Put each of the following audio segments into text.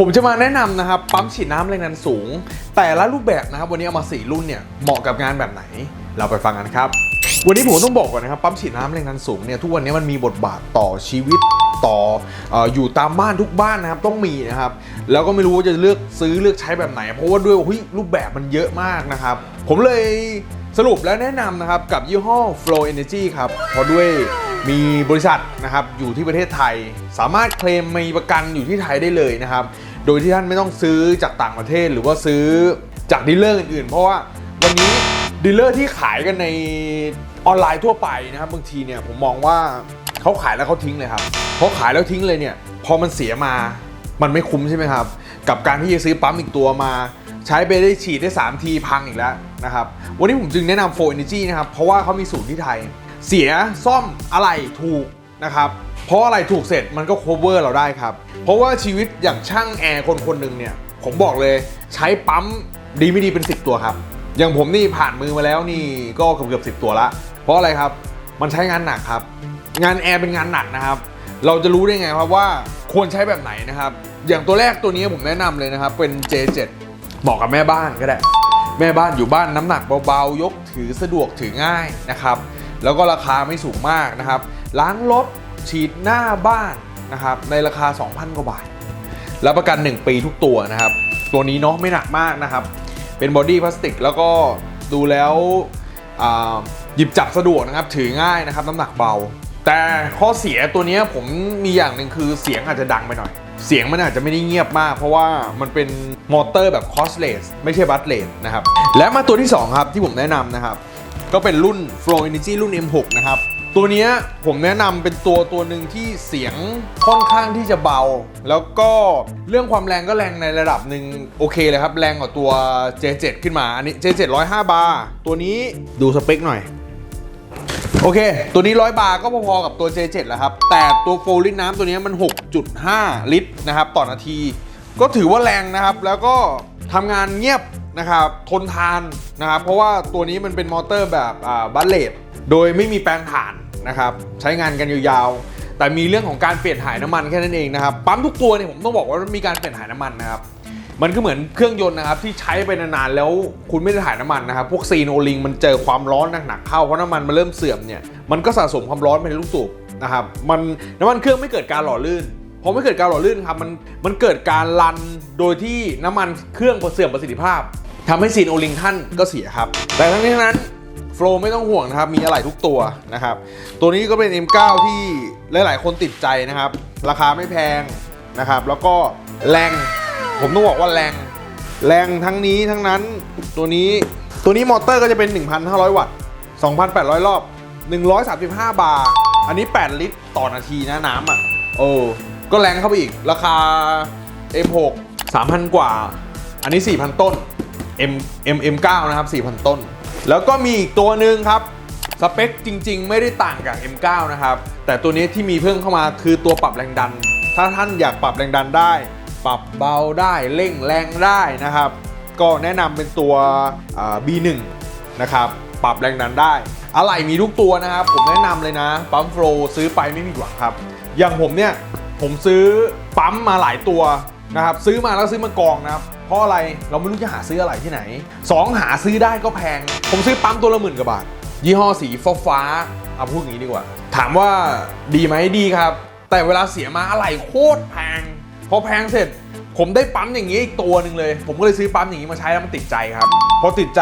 ผมจะมาแนะนำนะครับ ปั๊มฉีดน้ำแรงดันสูง แต่ละรูปแบบนะครับ วันนี้เอามา 4 รุ่นเนี่ยเหมาะกับงานแบบไหน เราไปฟังกันครับ วันนี้ผมต้องบอกก่อนนะครับ ปั๊มฉีดน้ำแรงดันสูงเนี่ยทุกวันนี้มันมีบทบาทต่อชีวิตต่อออยู่ตามบ้านทุกบ้านนะครับต้องมีนะครับ แล้วก็ไม่รู้ว่าจะเลือกซื้อเลือกใช้แบบไหน เพราะว่าด้วยว่าเฮ้ยรูปแบบมันเยอะมากนะครับ ผมเลยสรุปและแนะนำนะครับกับยี่ห้อ Flow Energy ครับเพราะด้วย มีบริษัทนะครับอยู่ที่ประเทศไทย สามารถเคลมมีประกันอยู่ที่ไทยได้เลยนะครับ โดยที่ท่านไม่ต้องซื้อจากต่างประเทศหรือว่าซื้อจากดีลเลอร์อื่นๆ เพราะว่าวันนี้ดีลเลอร์ที่ขายกันในออนไลน์ทั่วไปนะครับบางทีเนี่ยผมมองว่าเขาขายแล้วเขาทิ้งเลยครับเพราะขายแล้วทิ้งเลยเนี่ยพอมันเสียมามันไม่คุ้มใช่ไหมครับ กับการที่จะซื้อปั๊มอีกตัวมาใช้ไปได้ฉีดได้ 3 ทีพังอีกแล้วนะครับ วันนี้ผมจึงแนะนำ Flow Energy นะครับ เพราะว่าเขามีศูนย์ที่ไทย เสียซ่อมอะไรถูกนะครับเพราะอะไรถูกเสร็จมันก็ cover เราได้ครับ เพราะว่าชีวิตอย่างช่างแอร์คนคนหนึ่งเนี่ย ผมบอกเลยใช้ปั๊มดีไม่ดีเป็น 10 ตัวครับ อย่างผมนี่ผ่านมือมาแล้วนี่ก็เกือบเกือบสิตัวละ เพราะอะไรครับมันใช้งานหนักครับ งานแอร์เป็นงานหนักนะครับ เราจะรู้ได้ไงครับว่าควรใช้แบบไหนนะครับ อย่างตัวแรกตัวนี้ผมแนะนำเลยนะครับ เป็น J7 เหมาะกับแม่บ้านก็ได้ แม่บ้านอยู่บ้านน้ำหนักเบาๆยกถือสะดวกถือง่ายนะครับ แล้วก็ราคาไม่สูงมากนะครับ ล้างรถฉีดหน้าบ้านนะครับในราคา 2,000 กว่าบาทแล้วประกัน 1 ปีทุกตัวนะครับ ตัวนี้เนาะไม่หนักมากนะครับ เป็นบอดี้พลาสติกแล้วก็ดูแล้วหยิบจับสะดวกนะครับ ถือง่ายนะครับ น้ำหนักเบา แต่ข้อเสียตัวนี้ผมมีอย่างหนึ่งคือเสียงอาจจะดังไปหน่อย เสียงมันอาจจะไม่ได้เงียบมาก เพราะว่ามันเป็นมอเตอร์แบบ costless ไม่ใช่ buttless นะครับ และมาตัวที่ 2 ครับที่ผมแนะนำนะครับ ก็เป็นรุ่น Flow Energy รุ่น M6 นะครับ ตัวนี้ผมแนะนำเป็นตัวตัวหนึ่งที่เสียงค่อนข้างที่จะเบา แล้วก็เรื่องความแรงก็แรงในระดับหนึ่งโอเคเลยครับ แรงกว่าตัว J7 ขึ้นมา อันนี้ J7 105 บาร์ตัวนี้ดูสเปคหน่อยโอเค ตัวนี้ 100 บาร์ก็พอๆกับตัว J7 แล้วครับ แต่ตัวโฟลิตน้ำตัวนี้มัน 6.5 ลิตรนะครับ ต่อนาที ก็ถือว่าแรงนะครับ แล้วก็ทำงานเงียบ นะครับทนทานนะครับเพราะว่าตัวนี้มันเป็นมอเตอร์แบบบัลเลตโดยไม่มีแปลงถ่านนะครับใช้งานกันยาวๆ แต่มีเรื่องของการเปลี่ยนถ่ายน้ำมันแค่นั้นเองนะครับปั๊มทุกตัวเนี่ยผมต้องบอกว่ามันมีการเปลี่ยนถ่ายน้ำมันนะครับมันก็เหมือนเครื่องยนต์นะครับที่ใช้ไปนานๆแล้วคุณไม่ได้ถ่ายน้ำมันนะครับพวกซีนโอลิงมันเจอความร้อนหนักๆเข้าเพราะน้ำมันมันเริ่มเสื่อมเนี่ยมันก็สะสมความร้อนไปในลูกสูบนะครับมันน้ำมันเครื่องไม่เกิดการหล่อลื่นพอไม่เกิดการหล่อลื่นครับมันมันเกิดการรันโดยที่น้ำมันเครื่องเสื่อมประสิทธิภาพ ทำให้ซีนโอลิงท่านก็เสียครับ แต่ทั้งนี้ทั้งนั้นโฟล์ไม่ต้องห่วงนะครับ มีอะไหล่ทุกตัวนะครับ ตัวนี้ก็เป็น M9 ที่หลาย ๆ คนติดใจนะครับ ราคาไม่แพงนะครับ แล้วก็แรง ผมต้องบอกว่าแรง แรงทั้งนี้ทั้งนั้น ตัวนี้ ตัวนี้มอเตอร์ก็จะเป็น 1,500 วัตต์ 2,800 รอบ 135 บาร์ อันนี้ 8 ลิตรต่อนาทีนะน้ำอะ โอ้ ก็แรงเข้าไปอีก ราคา M6 3,000 กว่า อันนี้ 4,000 ต้น M M M9 นะครับ4,000 ต้น แล้วก็มีอีกตัวหนึ่งครับ สเปคจริง ๆ ไม่ได้ต่างจาก M9 นะครับ แต่ตัวนี้ที่มีเพิ่มเข้ามาคือตัวปรับแรงดัน ถ้าท่านอยากปรับแรงดันได้ ปรับเบาได้เร่งแรงได้นะครับ ก็แนะนำเป็นตัว B1 นะครับปรับแรงดันได้อะไหล่มีทุกตัวนะครับ ผมแนะนำเลยนะปั๊มโฟล์ซื้อไปไม่มีหวังครับ อย่างผมเนี่ยผมซื้อปั๊มมาหลายตัวนะครับ ซื้อมาแล้วซื้อมากองนะครับ เพราะอะไรเราไม่รู้จะหาซื้ออะไรที่ไหน 2 หาซื้อได้ก็แพง ผมซื้อปั๊มตัวละหมื่นกว่าบาท ยี่ห้อสีฟ้าฟ้าเอาพูดอย่างนี้ดีกว่า ถามว่าดีไหมดีครับ แต่เวลาเสียมาอะไรโคตรแพง พอแพงเสร็จ ผมได้ปั๊มอย่างนี้อีกตัวหนึ่งเลย ผมก็เลยซื้อปั๊มอย่างนี้มาใช้แล้วมันติดใจครับ พอติดใจ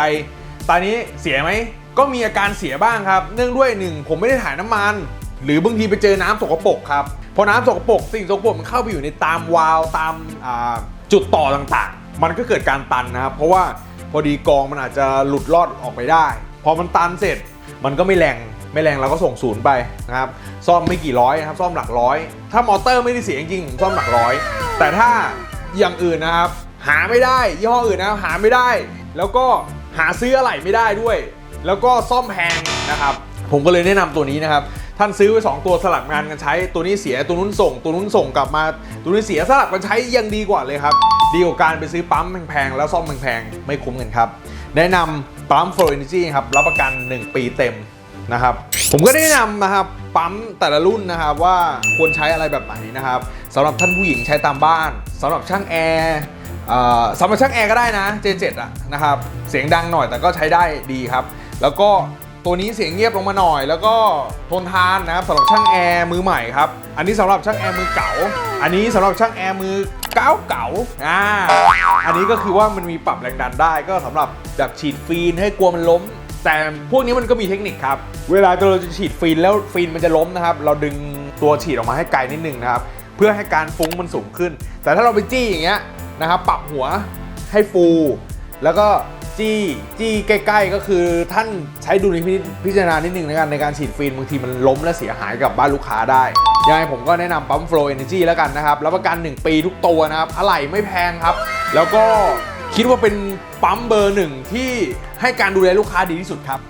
ตอนนี้เสียไหมก็มีอาการเสียบ้างครับ เนื่องด้วยหนึ่งผมไม่ได้ถ่ายน้ำมัน หรือบางทีไปเจอน้ำสกปรกครับพอน้ำสกปรกสิ่งสกปรกมันเข้าไปอยู่ในตามวาล์วตามจุดต่อต่างๆ มันก็เกิดการตันนะครับ เพราะว่าพอดีกองมันอาจจะหลุดรอดออกไปได้ พอมันตันเสร็จมันก็ไม่แรงไม่แรงเราก็ส่งศูนย์ไปนะครับซ่อมไม่กี่ร้อยนะครับซ่อมหลักร้อย ถ้ามอเตอร์ไม่ได้เสียจริงๆผมซ่อมหลักร้อย แต่ถ้าอย่างอื่นนะครับ หาไม่ได้ยี่ห้ออื่นนะครับหาไม่ได้ แล้วก็หาซื้ออะไรไม่ได้ด้วย แล้วก็ซ่อมแพงนะครับผมก็เลยแนะนำตัวนี้นะครับท่านซื้อไปสองตัวสลับงานกันใช้ ตัวนี้เสียตัวนู้นส่ง ตัวนู้นส่งกลับมา ตัวนี้เสียสลับกันใช้ยังดีกว่าเลยครับ ดีกว่าการไปซื้อปั๊มแพงๆแล้วซ่อมแพงๆไม่คุ้มกันครับ แนะนำปั๊ม Flow Energy ครับรับประกัน 1 ปีเต็มนะครับผมก็ได้แนะนำนะครับปั๊มแต่ละรุ่นนะครับว่าควรใช้อะไรแบบไหนนะครับสำหรับท่านผู้หญิงใช้ตามบ้านสำหรับช่างแอร์สำหรับช่างแอร์ก็ได้นะ J7 อะนะครับเสียงดังหน่อยแต่ก็ใช้ได้ดีครับ แล้วก็ตัวนี้เสียงเงียบลงมาหน่อย แล้วก็ทนทานนะครับสำหรับช่างแอร์มือใหม่ครับอันนี้สำหรับช่างแอร์มือเก่า อันนี้สำหรับช่างแอร์มือ เก่าเก่าๆอ่าอันนี้ก็คือว่ามันมีปรับแรงดันได้ก็สำหรับแบบฉีดฟีนให้กลัวมันล้ม แต่พวกนี้มันก็มีเทคนิคครับ เวลาเราจะฉีดฟินแล้วฟินมันจะล้มนะครับ เราดึงตัวฉีดออกมาให้ไกลนิดนึงนะครับ เพื่อให้การฟุ้งมันสูงขึ้น แต่ถ้าเราไปจี้อย่างเงี้ยนะครับ ปรับหัวให้ฟู แล้วก็จี้จี้ใกล้ ๆ ก็คือท่านใช้ดุลพินิจพิจารณานิดนึงในการในการฉีดฟินบางทีมันล้มและเสียหายกับบ้านลูกค้าได้ ยังไงผมก็แนะนำปั๊มโฟล์เอเนจีแล้วกันนะครับรับประกัน 1 ปีทุกตัวนะครับอะไหล่ไม่แพงครับ แล้วก็คิดว่าเป็นปั๊มเบอร์หนึ่งที่ให้การดูแลลูกค้าดีที่สุดครับ